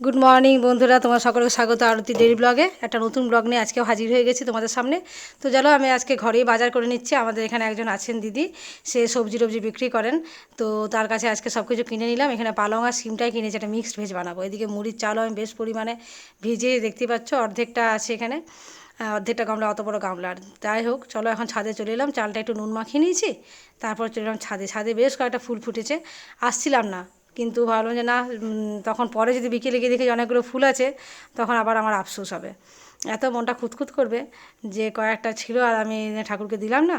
Good morning বন্ধুরা, তোমার সকলকে স্বাগত আরতি ডেলি ব্লগে একটা নতুন ব্লগ নিয়ে আজকেও হাজির হয়ে গেছি তোমাদের সামনে। তো চলো, আমি আজকে ঘরেই বাজার করে নিচ্ছি। আমাদের এখানে একজন আছেন দিদি, সে সবজি টবজি বিক্রি করেন। তো তার কাছে আজকে সব কিছু কিনে নিলাম। এখানে পালং আর সিমটাই কিনেছি, একটা মিক্সড ভেজ বানাবো। এদিকে মুড়ির চালও আমি বেশ পরিমাণে ভিজে দেখতে পাচ্ছ, অর্ধেকটা আছে এখানে। অর্ধেকটা গামলা, অত বড় গামলার যাই হোক, চলো, এখন ছাদে চলে এলাম। চালটা একটু নুন মাখিয়ে নিয়েছি, তারপর চলে এলাম ছাদে। ছাদে বেশ কয়েকটা ফুল ফুটেছে। আসছিলাম না। কিন্তু ভাবলাম যে না তখন পরে যদি বিকেলে গিয়ে দেখি অনেকগুলো ফুল আছে, তখন আবার আমার আফসোস হবে। এত মনটা খুঁতখুত করবে যে কয়েকটা ছিল আর আমি ঠাকুরকে দিলাম না,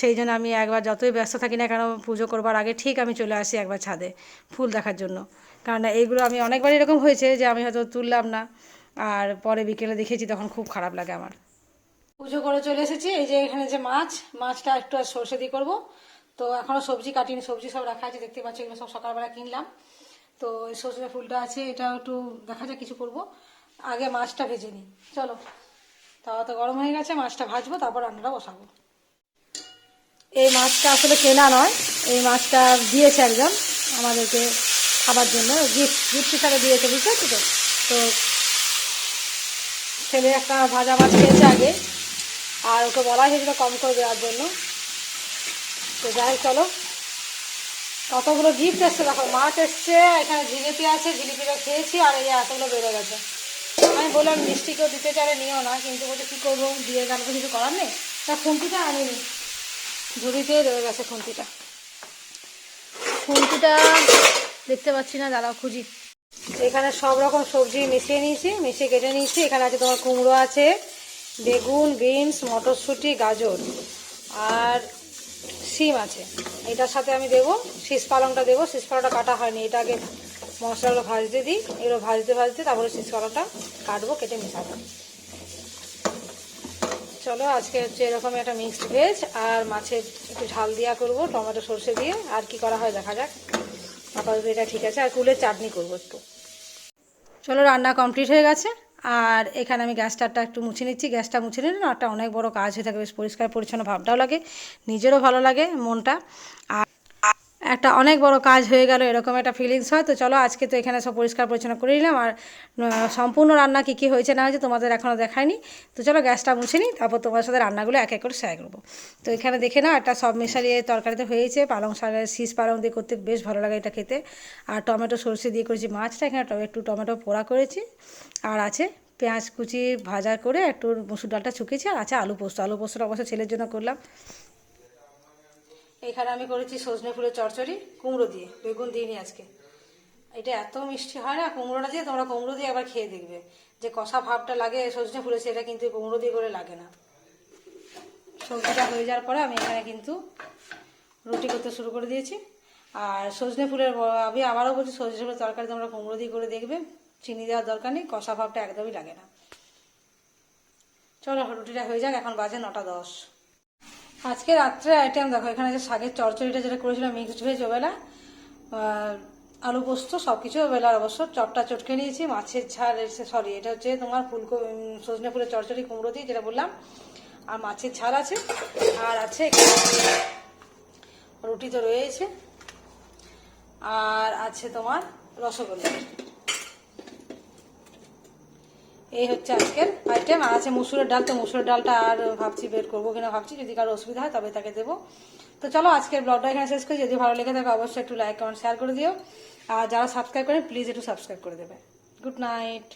সেই জন্য আমি একবার যতই ব্যস্ত থাকি না কেন, পুজো করবার আগে ঠিক আমি চলে আসি একবার ছাদে ফুল দেখার জন্য। কারণ এইগুলো আমি অনেকবার এরকম হয়েছে যে আমি হয়তো তুললাম না, আর পরে বিকেলে দেখেছি তখন খুব খারাপ লাগে আমার। পুজো করে চলে এসেছি, এই যে এখানে যে মাছ, মাছটা একটু আর সর্ষে দিয়ে করব। তো এখনও সবজি কাটিনি, সবজি সব রাখা আছে, দেখতে পাচ্ছি এগুলো সব সকালবেলা কিনলাম। তো এই সর্ষে ফুলটা আছে এটা একটু দেখা যাক কিছু করব। আগে মাছটা ভেজে নিই। চলো। তাওয়া তো গরম হয়ে গেছে, মাছটা ভাজবো, তারপর রান্নাটা বসাবো। এই মাছটা আসলে কেনা নয়, এই মাছটা দিয়েছে একজন আমাদেরকে খাবার জন্য গিফট গিফট হিসাবে দিয়েছে, বুঝতে পারছ তো? তো ছেলে একটা ভাজা মাছ খেয়েছে আগে, আর ওকে বলা হয়েছিল কম করে দেওয়ার জন্য। তো যাই, চলো। কতগুলো গিফট এসছে দেখো, মাছ এসছে, এখানে জিলিপি আছে, জিলিপিটা খেয়েছি আর এই এতগুলো বেড়ে গেছে। আমি বললাম মিষ্টিকেও দিতে চাইলে নিও না, কিন্তু বলছে, কী করব? দিয়ে গেল কিছু করার নেই? তা খুন্তিটা আনিনি। ঝুড়িতে রয়ে গেছে খুন্তিটা। খুন্তিটা দেখতে পাচ্ছি না, দাঁড়াও খুঁজি। এখানে সব রকম সবজি মিশিয়ে নিয়েছি, মিশিয়ে কেটে নিয়েছি। এখানে আছে তোমার কুমড়ো আছে, বেগুন, বিনস, মটরশুঁটি, গাজর। আর সিম আছে। এটার সাথে আমি দেবো, শীষ পালংটা দেবো। শীষ পালংটা কাটা হয়নি, এটা আগে মশলাগুলো ভাজতে দিই, এগুলো ভাজতে ভাজতে তারপরে শীষ পালংটা কাটবো, কেটে মিশাবো। চলো, আজকে হচ্ছে এরকম একটা মিক্সড ভেজ আর মাছের একটু ঝাল দিয়া করব, টমেটো সর্ষে দিয়ে, আর কি করা হয় দেখা যাক। আপাতত এটা ঠিক আছে, আর কুলের চাটনি করব একটু। চলো, রান্না কমপ্লিট হয়ে গেছে। আর এখানে আমি গ্যাসটারটা একটু মুছে নিচ্ছি। গ্যাসটা মুছে নিলে না একটা অনেক বড় কাজ হয়ে থাকে, বেশ পরিষ্কার পরিচ্ছন্ন ভাবটাও লাগে, নিজেরও ভালো লাগে মনটা। আর একটা অনেক বড় কাজ হয়ে গেল, এরকম একটা ফিলিংস হয়। তো চলো, আজকে তো এখানে সব পরিষ্কার পরিচ্ছন্ন করে নিলাম। আর সম্পূর্ণ রান্না কী কী হয়েছে না হয়েছে তোমাদের এখনও দেখায়নি। তো চলো, গ্যাসটা মুছে নিই, তারপর তোমার সাথে রান্নাগুলো এক এক করে শেয়ার করব। তো এখানে দেখে নাও, একটা সব মেশালিয়ে তরকারিতে হয়েছে। পালং শাকের শীষ পালং দিয়ে করতে বেশ ভালো লাগে এটা খেতে। আর টমেটো সর্ষে দিয়ে করেছি মাছটা, এখানে একটু টমেটো পোড়া করেছি। আর আছে পেঁয়াজ কুচি ভাজা করে একটু মসুর ডালটা শুকিয়েছি আর আছে আলু পোস্ত। আলু পোস্তটা অবশ্য ছেলের জন্য করলাম। এখানে আমি করেছি সজনে ফুলের চচ্চড়ি কুমড়ো দিয়ে, বেগুন দিইনি আজকে। এটা এত মিষ্টি হয় না, কুমড়োটা দিয়ে তোমরা কুমড়ো দিয়ে একবার খেয়ে দেখবে। যে কষা ভাবটা লাগে সজনে ফুলে, সেটা কিন্তু কুমড়ো দিয়ে করে লাগে না। সবজিটা হয়ে যাওয়ার পরে আমি এখানে কিন্তু রুটি করতে শুরু করে দিয়েছি। আর সজনে ফুলের আমি আবারও বলছি, সজনে ফুলের তরকারি তোমরা কুমড়ো দিয়ে করে দেখবে। চিনি দেওয়ার দরকার নেই, কষা ভাবটা একদমই লাগে না। চলো, রুটিটা হয়ে যাক, এখন বাজে নটা দশ। আজকে রাত্রে আইটেম দেখো, এখানে যে শাকের চচ্চড়িটা যেটা করেছিলাম মিক্সড ভেজ ওবেলা আলু পোস্ত সব কিছু ওবেলার অবশ্য। চপটা চটকে নিয়েছি, মাছের ঝাল সরি এটা হচ্ছে তোমার ফুলকপি সজনে ফুলের চচ্চড়ি কুমড়ো দিয়ে যেটা বললাম। আর মাছের ঝাল আছে, আর আছে রুটি তো রয়েছে। আর আছে তোমার রসগোল্লা। এই হচ্ছে আজকের আইটেম আর আছে মুসুরের ডাল, তো মুসুরের ডালটা আর ভাবছি বের করব কিনা ভাবছি, যদি কারও অসুবিধা হয় তবে তাকে দেবো। তো চলো আজকের ব্লগটা এখানে শেষ করি, যদি ভালো লেগে থাকে অবশ্যই একটু লাইক কমেন্ট শেয়ার করে দিও। আর যারা সাবস্ক্রাইব করেন প্লিজ একটু সাবস্ক্রাইব করে দেবে। Good night